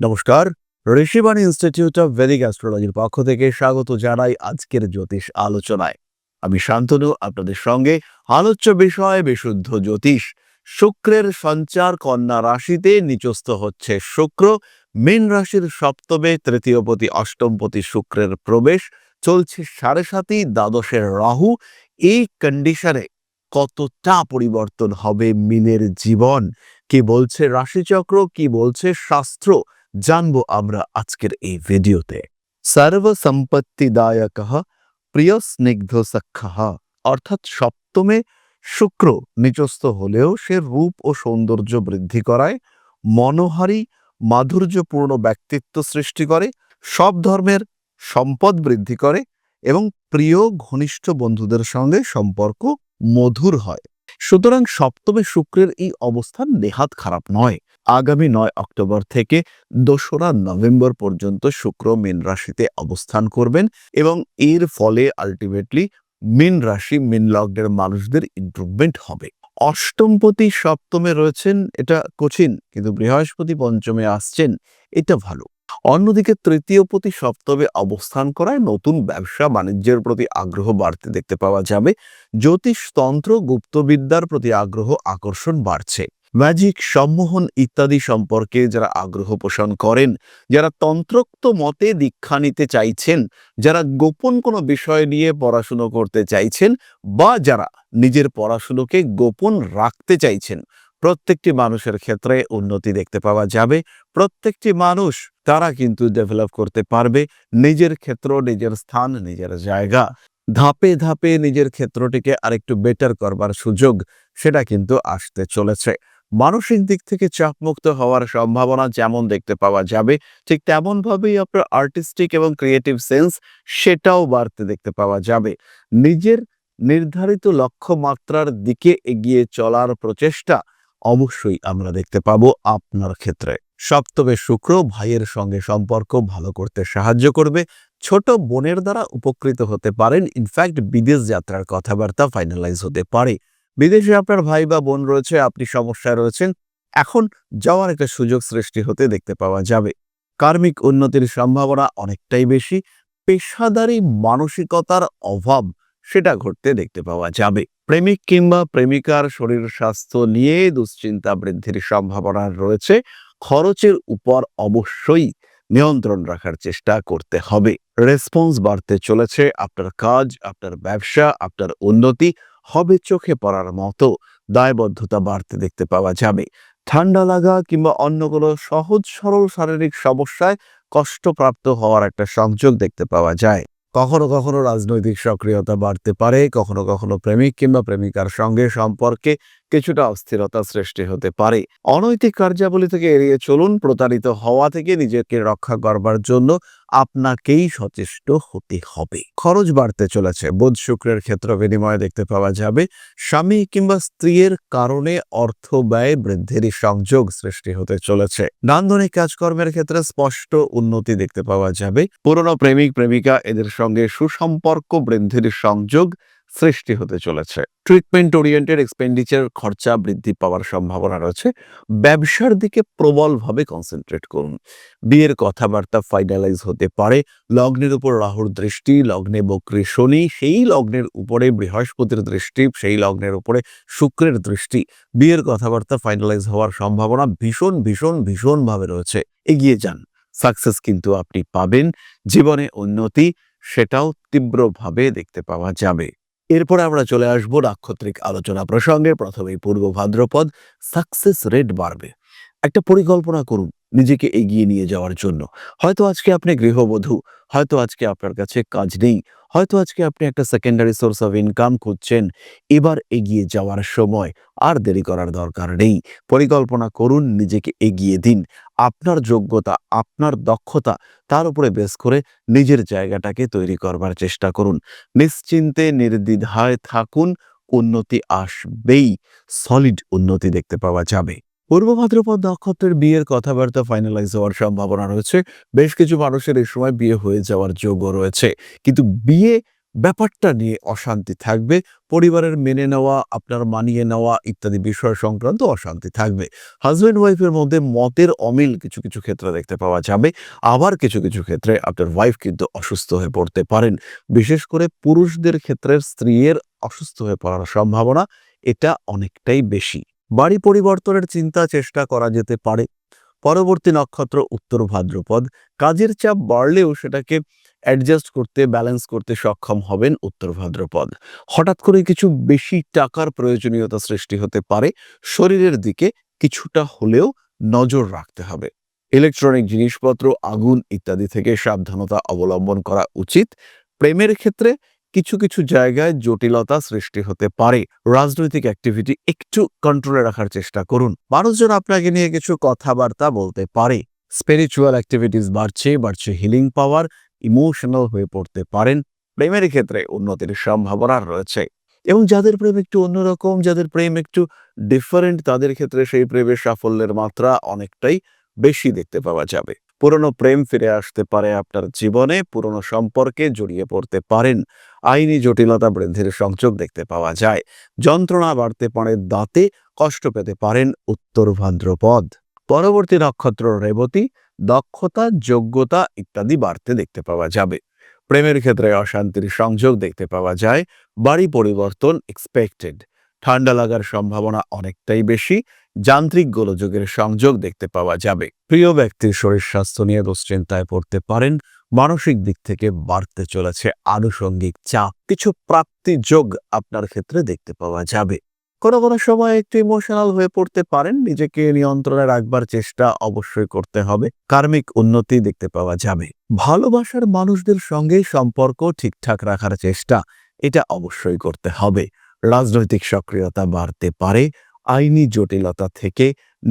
নমস্কার। Rishibani institute of Vedic অ্যাস্ট্রোলজির পক্ষ থেকে স্বাগত জানাই আজকের জ্যোতিষ আলোচনায়। আমি শান্তনু, আপনাদের সঙ্গে আলোচ্য বিষয় বিশুদ্ধ জ্যোতিষ। শুক্রের সঞ্চার কন্যা রাশিতে নিচস্থ হচ্ছে শুক্র। মীন রাশির সপ্তমে তৃতীয়পতি অষ্টমপতি শুক্রের প্রবেশ। চলছে সাড়ে সাতই দ্বাদশের রাহু। এই কন্ডিশনে কতটা পরিবর্তন হবে মিনের জীবন? কি বলছে রাশিচক্র? কি বলছে শাস্ত্র? জানব আমরা আজকের এই ভিডিওতে। সর্ব সম্পত্তিদায়ক প্রিয় স্নিগ্ধ সখ্যাহ অর্থাৎ সপ্তমে শুক্র নিচস্থ হলেও সে রূপ ও সৌন্দর্য বৃদ্ধি করায়, মনোহারী, মাধুর্যপূর্ণ ব্যক্তিত্ব সৃষ্টি করে, সব ধর্মের সম্পদ বৃদ্ধি করে এবং প্রিয় ঘনিষ্ঠ বন্ধুদের সঙ্গে সম্পর্ক মধুর হয়। সুতরাং সপ্তমে শুক্রের এই অবস্থান নেহাত খারাপ নয়। আগামী নয় অক্টোবর থেকে দোসরা নভেম্বর পর্যন্ত শুক্র মীন রাশিতে অবস্থান করবেন এবং এর ফলে আলটিমেটলি মীন রাশি, মীন লগ্নের মানুষদের ইম্প্রুভমেন্ট হবে। অষ্টমপতি, সপ্তমে রয়েছেন, এটা কঠিন, কিন্তু বৃহস্পতি পঞ্চমে আসছেন, এটা ভালো। অন্যদিকে তৃতীয়পতি, সপ্তমে অবস্থান করায় নতুন ব্যবসা বাণিজ্যের প্রতি আগ্রহ বাড়তে দেখতে পাওয়া যাবে। জ্যোতিষতন্ত্র, গুপ্তবিদ্যার প্রতি আগ্রহ, আকর্ষণ বাড়ছে। ম্যাজিক সম্মোহন ইত্যাদি সম্পর্কে যারা আগ্রহ পোষণ করেন, যারা তন্ত্রোক্ত মতে দীক্ষা নিতে চাইছেন, যারা গোপন কোনো বিষয় নিয়ে পড়াশুনো করতে চাইছেন বা যারা নিজের পড়াশুনোকে গোপন রাখতে চাইছেন, প্রত্যেকটি মানুষের ক্ষেত্রে উন্নতি দেখতে পাওয়া যাবে। প্রত্যেকটি মানুষ তারা কিন্তু ডেভেলপ করতে পারবে নিজের ক্ষেত্র, নিজের স্থান, নিজের জায়গা। ধাপে ধাপে নিজের ক্ষেত্রটিকে আরেকটু বেটার করবার সুযোগ, সেটা কিন্তু আসতে চলেছে। মানসিক দিক থেকে চাপমুক্ত হওয়ার সম্ভাবনা যেমন দেখতে পাওয়া যাবে, ঠিক তেমনভাবেই আপনার আর্টিস্টিক এবং ক্রিয়েটিভ সেন্স সেটাও বাড়তে দেখতে পাওয়া যাবে। নিজের নির্ধারিত লক্ষ্যমাত্রার দিকে এগিয়ে চলার প্রচেষ্টা অবশ্যই আমরা দেখতে পাবো আপনার ক্ষেত্রে। সপ্তমে শুক্র ভাইয়ের সঙ্গে সম্পর্ক ভালো করতে সাহায্য করবে, ছোট বোনের দ্বারা উপকৃত হতে পারেন ইনফ্যাক্ট বিদেশ যাত্রার কথাবার্তা ফাইনালাইজ হতে পারে। বিদেশে আপনার ভাই বা বোন রয়েছে, আপনি সমস্যায় রয়েছেন, এখন যাওয়ার একটা সুযোগ সৃষ্টি হতে দেখতে পাওয়া যাবে। কার্মিক উন্নতির সম্ভাবনা অনেকটাই বেশি, পেশাদারি মানসিকতার অভাব সেটা ঘটতে দেখতে পাওয়া যাবে। প্রেমিক কিংবা প্রেমিকার শরীর স্বাস্থ্য নিয়ে দুশ্চিন্তা বৃদ্ধির সম্ভাবনা রয়েছে, খরচের উপর অবশ্যই নিয়ন্ত্রণ রাখার চেষ্টা করতে হবে। রেসপন্স বাড়তে চলেছে, আপনার কাজ, আপনার ব্যবসা, আপনার উন্নতি হবে চোখে পড়ার মতো দায়বদ্ধতা বাড়তে দেখতে পাওয়া যাবে। ঠান্ডা লাগা কিংবা অন্য কোনো সহজ, সরল শারীরিক সমস্যায় কষ্টপ্রাপ্ত হওয়ার একটা সংযোগ দেখতে পাওয়া যায়। কখনো কখনো রাজনৈতিক সক্রিয়তা বাড়তে পারে, কখনো কখনো প্রেমিক কিংবা প্রেমিকার সঙ্গে সম্পর্কে কিছুটা অস্থিরতা সৃষ্টি হতে পারে। অনৈতিক কার্যাবলী থেকে এড়িয়ে চলুন, প্রতারিত হওয়া থেকে নিজেকে রক্ষা করবার জন্য আপনাকেই সচেষ্ট হতে হবে। খরচ বাড়তে চলেছে। বুধ শুক্রের ক্ষেত্র বিনিময়ে দেখতে পাওয়া যাবে, স্বামী কিংবা স্ত্রীর কারণে অর্থ ব্যয় বৃদ্ধির সংযোগ সৃষ্টি হতে চলেছে। নান্দনিক কাজকর্মের ক্ষেত্রে স্পষ্ট উন্নতি দেখতে পাওয়া যাবে। পুরনো প্রেমিক, প্রেমিকা, এদের সঙ্গে সুসম্পর্ক বৃদ্ধির সংযোগ সৃষ্টি হতে চলেছে। ট্রিটমেন্ট ওরিয়েন্টেড এক্সপেন্ডিচার খরচা বৃদ্ধি পাওয়ার সম্ভাবনা রয়েছে। ব্যবসার দিকে প্রবলভাবে কনসেন্ট্রেট করুন। বিয়ের কথাবার্তা ফাইনালাইজ হতে পারে। লগ্নের উপর রাহুর দৃষ্টি, লগ্নে বক্রী শনি, সেই লগ্নের উপরে বৃহস্পতির দৃষ্টি, সেই লগ্নের উপরে শুক্রের দৃষ্টি। বিয়ের কথাবার্তা ফাইনালাইজ হওয়ার সম্ভাবনা ভীষণ ভীষণ, ভীষণভাবে রয়েছে। এগিয়ে যান। সাকসেস কিন্তু আপনি পাবেন। জীবনে উন্নতি, সেটাও তীব্রভাবে দেখতে পাওয়া যাবে। এরপরে আমরা চলে আসব নাক্ষত্রিক আলোচনা প্রসঙ্গে। প্রথমেই পূর্ব ভাদ্রপদ সাকসেস রেট বাড়বে। একটা পরিকল্পনা করুন। নিজেকে এগিয়ে নিয়ে যাওয়ার জন্য। হয়তো আজকে আপনি গৃহবধূ, হয়তো আজকে আপনার কাছে কাজ নেই, হয়তো আজকে আপনি একটা সেকেন্ডারি সোর্স অফ ইনকাম খুঁজছেন, এবার এগিয়ে যাওয়ার সময় আর দেরি করার দরকার নেই। পরিকল্পনা করুন, নিজেকে এগিয়ে দিন। আপনার যোগ্যতা, আপনার দক্ষতা, তার উপরে বেস করে নিজের জায়গাটাকে তৈরি করবার চেষ্টা করুন। নিশ্চিন্তে, নির্দ্বিধায় থাকুন, উন্নতি আসবেই। সলিড উন্নতি দেখতে পাওয়া যাবে। পূর্ব ভাদ্রপদ নক্ষত্রের বিয়ের কথাবার্তা ফাইনালাইজ হওয়ার সম্ভাবনা রয়েছে। বেশ কিছু মানুষের এই সময় বিয়ে হয়ে যাওয়ার যোগ্য রয়েছে। কিন্তু বিয়ে ব্যাপারটা নিয়ে অশান্তি থাকবে। পরিবারের মেনে নেওয়া, আপনার মানিয়ে নেওয়া ইত্যাদি বিষয় সংক্রান্ত অশান্তি থাকবে। হাজব্যান্ড ওয়াইফের মধ্যে মতের অমিল কিছু কিছু ক্ষেত্রে দেখতে পাওয়া যাবে। আবার কিছু কিছু ক্ষেত্রে আপনার ওয়াইফ কিন্তু অসুস্থ হয়ে পড়তে পারেন। বিশেষ করে পুরুষদের ক্ষেত্রে স্ত্রীর অসুস্থ হয়ে পড়ার সম্ভাবনা এটা অনেকটাই বেশি। বাড়ি পরিবর্তনের চিন্তা চেষ্টা করা যেতে পারে। পরবর্তী নক্ষত্র উত্তর ভাদ্রপদ। কাজের চাপ বাড়লেও সেটাকে অ্যাডজাস্ট করতে ব্যালেন্স করতে সক্ষম হবেন উত্তর ভাদ্রপদ। হঠাৎ করে কিছু বেশি টাকার প্রয়োজনীয়তা সৃষ্টি হতে পারে। শরীরের দিকে কিছুটা হলেও নজর রাখতে হবে। ইলেকট্রনিক জিনিসপত্র, আগুন ইত্যাদি থেকে সাবধানতা অবলম্বন করা উচিত। প্রেমের ক্ষেত্রে কিছু কিছু জায়গায় জটিলতা সৃষ্টি হতে পারে। রাজনৈতিক অ্যাক্টিভিটি একটু কন্ট্রোলে রাখার চেষ্টা করুন। মানুষজন আপনাকে নিয়ে কিছু কথাবার্তা বলতে পারে। স্পিরিচুয়াল অ্যাক্টিভিটিস বাড়ছে বাড়ছে হিলিং পাওয়ার ইমোশনাল হয়ে পড়তে পারেন। প্রেমের ক্ষেত্রে উন্নতির সম্ভাবনা রয়েছে। এবং যাদের প্রেম একটু অন্যরকম, যাদের প্রেম একটু ডিফারেন্ট তাদের ক্ষেত্রে সেই প্রেমের সাফল্যের মাত্রা অনেকটাই বেশি দেখতে পাওয়া যাবে। পুরনো প্রেম ফিরে আসতে পারে আপনার জীবনে, পুরনো সম্পর্কে জড়িয়ে পড়তে পারেন। আইনি জটিলতা বৃদ্ধির সংযোগ দেখতে পাওয়া যায়। যন্ত্রণা বাড়তে পারে, দাঁতে কষ্ট পেতে পারেন, উত্তর ভাদ্রপদ। পরবর্তী নক্ষত্র রেবতী, দক্ষতা, যোগ্যতা ইত্যাদি বাড়তে দেখতে পাওয়া যাবে। প্রেমের ক্ষেত্রে অশান্তির সংযোগ দেখতে পাওয়া যায়, বাড়ি পরিবর্তন এক্সপেক্টেড ঠান্ডা লাগার সম্ভাবনা অনেকটাই বেশি, যান্ত্রিক গোলযোগের সংযোগ দেখতে পাওয়া যাবে। প্রিয় ব্যক্তির শরীর স্বাস্থ্য নিয়ে দুশ্চিন্তায় পড়তে পারেন মানসিক দিক থেকে বাড়তে চলেছে আনুষঙ্গিক চাপ। কিছু প্রাপ্তি যোগ আপনার ক্ষেত্রে দেখতে পাওয়া যাবে। কোনো কোনো সময় একটু ইমোশনাল হয়ে পড়তে পারেন, নিজেকে নিয়ন্ত্রণে রাখবার চেষ্টা অবশ্যই করতে হবে। কার্মিক উন্নতি দেখতে পাওয়া যাবে। ভালোবাসার মানুষদের সঙ্গে সম্পর্ক ঠিকঠাক রাখার চেষ্টা, এটা অবশ্যই করতে হবে। রাজনৈতিক সক্রিয়তা বাড়তে পারে আইনি জটিলতা থেকে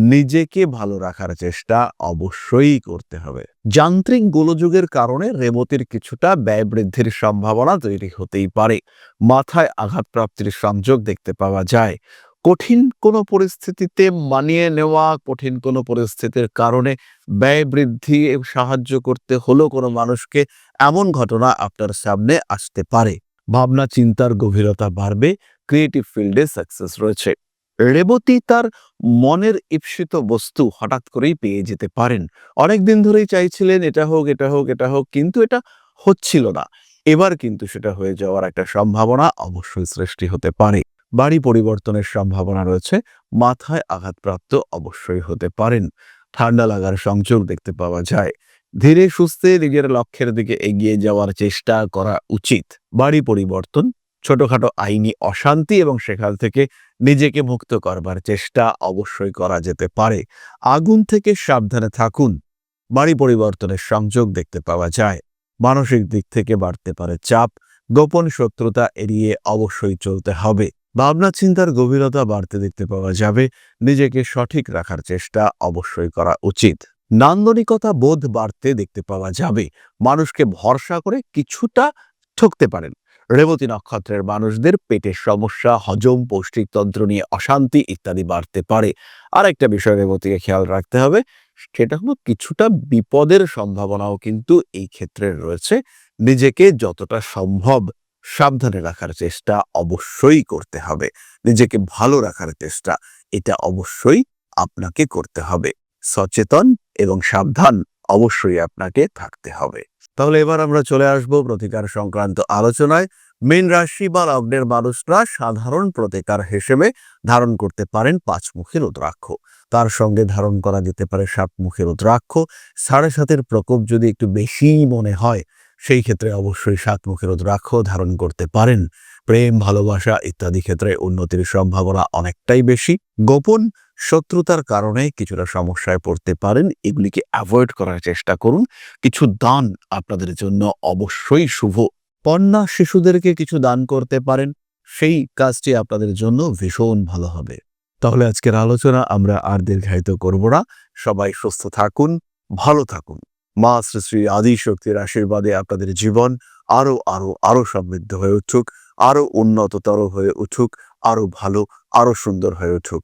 নিজেকে ভালো রাখার চেষ্টা অবশ্যই করতে হবে। যান্ত্রিক গোলযোগের কারণে রেবতীর কিছুটা ব্যয় বৃদ্ধির সম্ভাবনা তৈরি হতেই পারে। মাথায় আঘাতপ্রাপ্তির সংযোগ দেখতে পাওয়া যায়। কঠিন কোনো পরিস্থিতিতে মানিয়ে নেওয়া কঠিন কোনো পরিস্থিতির কারণে ব্যয় বৃদ্ধি সাহায্য করতে হলো কোনো মানুষকে এমন ঘটনা আপনার সামনে আসতে পারে। ভাবনা চিন্তার গভীরতা বাড়বে ক্রিয়েটিভ ফিল্ডে সাকসেস রয়েছে। রেবতী তার মনের ঈপ্সিত বস্তু হঠাৎ করেই পেয়ে যেতে পারেন। অনেক দিন ধরেই চাইছিলেন, এটা হোক এটা হোক এটা হোক, কিন্তু এটা হচ্ছিল না। এবার কিন্তু সেটা হয়ে যাওয়ার একটা সম্ভাবনা অবশ্যই সৃষ্টি হতে পারে। বাড়ি পরিবর্তনের সম্ভাবনা রয়েছে, মাথায় আঘাতপ্রাপ্ত অবশ্যই হতে পারেন। ঠান্ডা লাগার সংযোগ দেখতে পাওয়া যায়। ধীরে সুস্থে নিজের লক্ষ্যের দিকে এগিয়ে যাওয়ার চেষ্টা করা উচিত। বাড়ি পরিবর্তন, ছোটখাটো আইনি অশান্তি এবং সেখান থেকে নিজেকে মুক্ত করবার চেষ্টা অবশ্যই করা যেতে পারে। আগুন থেকে সাবধানে থাকুন। বাড়ি পরিবর্তনের সংযোগ দেখতে পাওয়া যায়। মানসিক দিক থেকে বাড়তে পারে চাপ। গোপন শত্রুতা এড়িয়ে অবশ্যই চলতে হবে। ভাবনা চিন্তার গভীরতা বাড়তে দেখতে পাওয়া যাবে। নিজেকে সঠিক রাখার চেষ্টা অবশ্যই করা উচিত। নান্দনিকতা বোধ বাড়তে দেখতে পাওয়া যাবে। মানুষকে ভরসা করে কিছুটা ঠকতে পারেন। রেবতী নক্ষত্রের মানুষদের পেটের সমস্যা, হজম, পৌষ্টিকতন্ত্র নিয়ে অশান্তি ইত্যাদি বাড়তে পারে। আর একটা বিষয় রেবতীকে খেয়াল রাখতে হবে, সেটা হলো কিছুটা বিপদের সম্ভাবনাও কিন্তু এই ক্ষেত্রে রয়েছে। নিজেকে যতটা সম্ভব সাবধানে রাখার চেষ্টা অবশ্যই করতে হবে। নিজেকে ভালো রাখার চেষ্টা, এটা অবশ্যই আপনাকে করতে হবে। সচেতন এবং সাবধান অবশ্যই আপনাকে থাকতে হবে। তাহলে এবার আমরা চলে আসব প্রতিকার সংক্রান্ত আলোচনায়। মীন রাশি বা লগ্নের মানুষরা সাধারণ প্রতিকার হিসেবে ধারণ করতে পারেন পাঁচমুখী রুদ্রাক্ষ। তার সঙ্গে ধারণ করা যেতে পারে সাতমুখী রুদ্রাক্ষ। সাড়ে সাতের প্রকোপ যদি একটু বেশি মনে হয়, সেই ক্ষেত্রে অবশ্যই সাতমুখী রুদ্রাক্ষ ধারণ করতে পারেন। প্রেম, ভালোবাসা ইত্যাদি ক্ষেত্রে উন্নতির সম্ভাবনা অনেকটাই বেশি। গোপন শত্রুতার কারণে কিছুটা সমস্যায় পড়তে পারেন। এগুলিকে অ্যাভয়েড করার চেষ্টা করুন। কিছু দান আপনাদের জন্য অবশ্যই শুভ। কন্যা শিশুদেরকে কিছু দান করতে পারেন। সেই কাজটি আপনাদের জন্য ভীষণ ভালো হবে। তাহলে আজকের আলোচনা আমরা আর দীর্ঘায়িত করব না। সবাই সুস্থ থাকুন, ভালো থাকুন। মা শ্রী শ্রী আদি শক্তির আশীর্বাদে আপনাদের জীবন আরও আরও আরও সমৃদ্ধ হয়ে উঠুক, আরও উন্নততর হয়ে উঠুক, আরও ভালো, আরও সুন্দর হয়ে উঠুক।